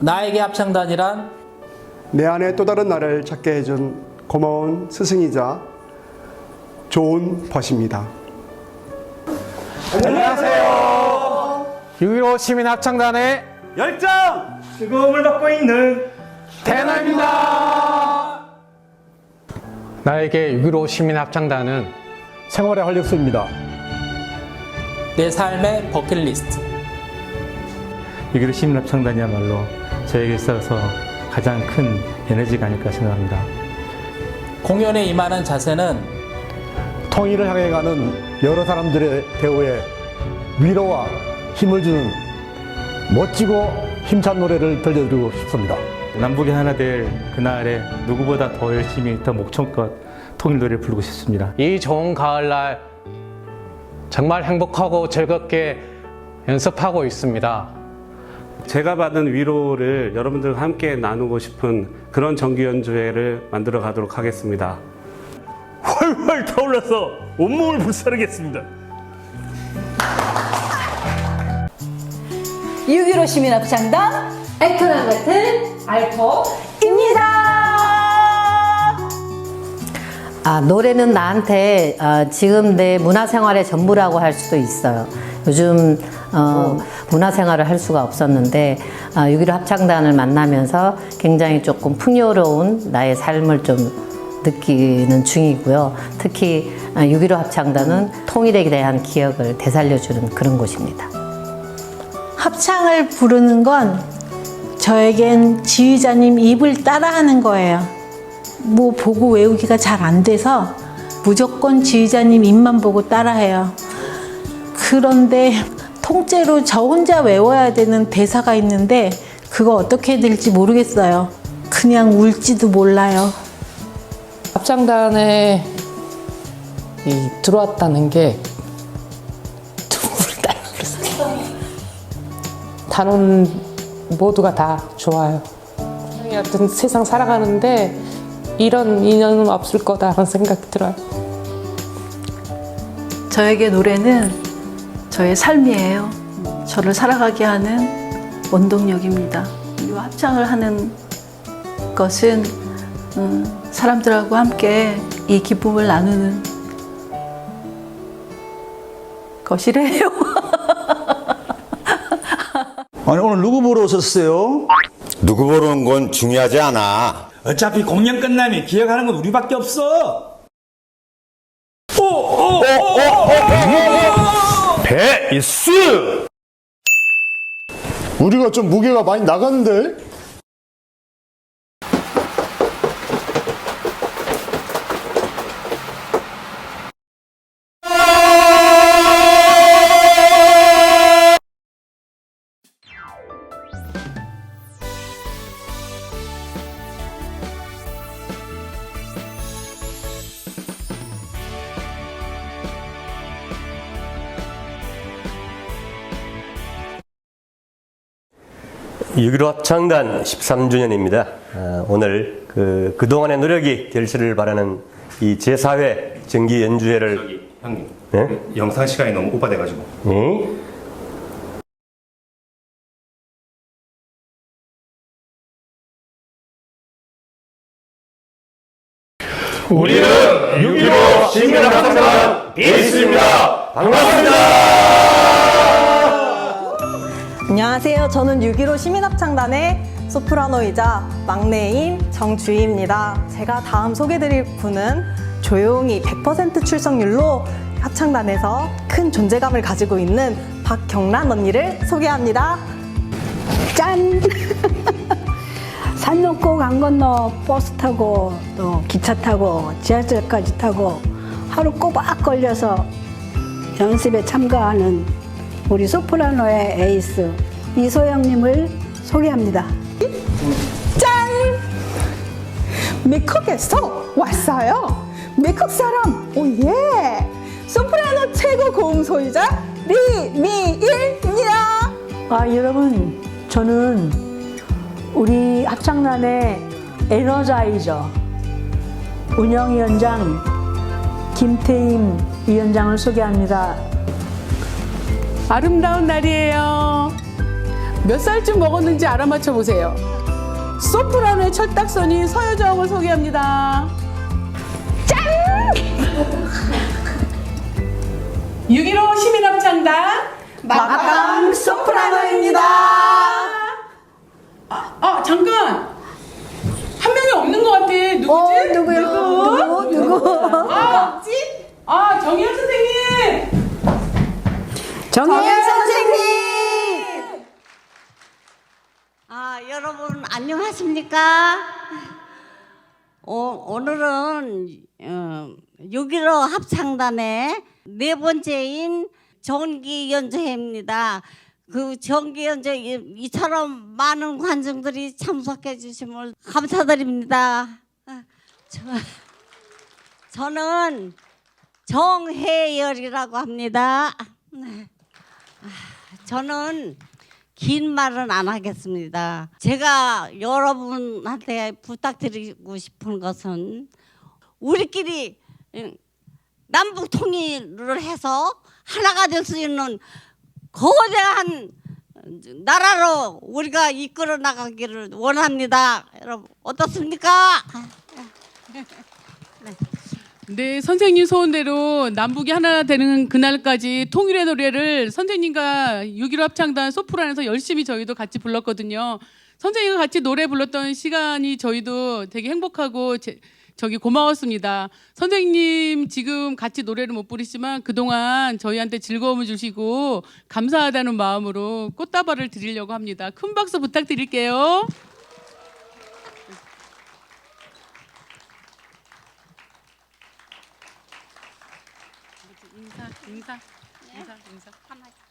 나에게 합창단이란 내 안에 또 다른 나를 찾게 해준 고마운 스승이자 좋은 벗입니다. 6.15 시민합창단의 열정! 즐거움을 받고 있는 대나입니다. 나에게 6.15 시민합창단은 생활의 활력소입니다. 내 삶의 버킷리스트. 6.15 시민합창단이야말로 저에게 있어서 가장 큰 에너지가 아닐까 생각합니다. 공연에 임하는 자세는 통일을 향해 가는 여러 사람들의 배우에 위로와 힘을 주는 멋지고 힘찬 노래를 들려드리고 싶습니다. 남북이 하나 될 그날에 누구보다 더 열심히 더 목청껏 통일 노래를 부르고 싶습니다. 이 좋은 가을날 정말 행복하고 즐겁게 연습하고 있습니다. 제가 받은 위로를 여러분들과 함께 나누고 싶은 그런 정기 연주회를 만들어 가도록 하겠습니다. 훨훨 타올라서 온몸을 불사르겠습니다. 6.15 시민합창단 알토란 같은 알토입니다. 아, 노래는 나한테 어, 지금 내 문화생활의 전부라고 할 수도 있어요. 요즘 어, 문화생활을 할 수가 없었는데 아, 6.15 합창단을 만나면서 굉장히 조금 풍요로운 나의 삶을 좀 느끼는 중이고요. 특히 아, 6.15 합창단은 통일에 대한 기억을 되살려주는 그런 곳입니다. 합창을 부르는 건 저에겐 지휘자님 입을 따라하는 거예요. 뭐 보고 외우기가 잘 안 돼서 무조건 지휘자님 입만 보고 따라해요. 그런데 통째로 저 혼자 외워야 되는 대사가 있는데 그거 어떻게 해야 될지 모르겠어요. 그냥 울지도 몰라요. 합창단에 이 들어왔다는 게 눈물이 나요. 단원 모두가 다 좋아요. 같은 세상 살아가는데 이런 인연은 없을 거다라는 생각이 들어요. 저에게 노래는 저의 삶이에요. 저를 살아가게 하는 원동력입니다. 이 합창을 하는 것은 음, 사람들하고 함께 이 기쁨을 나누는 것이래요. 아니 오늘 누구 보러 오셨어요? 누구 보는 건 중요하지 않아. 어차피 공연 끝나면 기억하는 건 우리밖에 없어. 오, 오, 오, 베이스! 우리가 좀 무게가 많이 나갔는데? 유6.15 합창단 13주년입니다. 아, 오늘 그, 그동안의 노력이 결실을 바라는 이 제4회 정기 연주회를 형님, 네? 영상 시간이 너무 오버돼가지고. 네? 우리는 6.15 시민합창단 베이스입니다. 반갑습니다. 안녕하세요. 저는 6.15 시민합창단의 소프라노이자 막내인 정주희입니다. 제가 다음 소개드릴 분은 조용히 100% 출석률로 합창단에서 큰 존재감을 가지고 있는 박경란 언니를 소개합니다. 짠! 산 넘고 강 건너 버스 타고 또 기차 타고 지하철까지 타고 하루 꼬박 걸려서 연습에 참가하는 우리 소프라노의 에이스 이소영님을 소개합니다. 짠! 메콕에서 왔어요. 메콕 사람, 오예! 소프라노 최고 고음 소유자 리미일입니다. 아, 여러분, 저는 우리 합창단의 에너자이저 운영위원장 김태임 위원장을 소개합니다. 아름다운 날이에요. 몇 살쯤 먹었는지 알아맞혀 보세요. 소프라노의 철딱선이 서효정을 소개합니다. 짠! 6.15 시민합창단 마감 소프라노입니다. 아, 아, 잠깐! 한 명이 없는 것 같아. 누구지? 누구요? 누구? 누구? 아, 없지? 아, 정희연 선생님! 정혜연 선생님. 아, 여러분 안녕하십니까? 오, 오늘은 어, 6.15 합창단의 네 번째인 정기 연주회입니다. 그 정기 연주 이- 이처럼 많은 관중들이 참석해 주심을 감사드립니다. 아, 저, 저는 정혜열이라고 합니다. 네. 아, 저는 긴 말은 안 하겠습니다. 제가 여러분한테 부탁드리고 싶은 것은 우리끼리 음, 남북 통일을 해서 하나가 될 수 있는 거대한 나라로 우리가 이끌어 나가기를 원합니다. 여러분 어떻습니까? 네, 선생님 소원대로 남북이 하나 되는 그날까지 통일의 노래를 선생님과 6.15 합창단 소프란에서 열심히 저희도 같이 불렀거든요. 선생님과 같이 노래 불렀던 시간이 저희도 되게 행복하고 제, 저기 고마웠습니다. 선생님 지금 같이 노래를 못 부르시지만 그동안 저희한테 즐거움을 주시고 감사하다는 마음으로 꽃다발을 드리려고 합니다. 큰 박수 부탁드릴게요. 인사, 인사, 인사, 인사.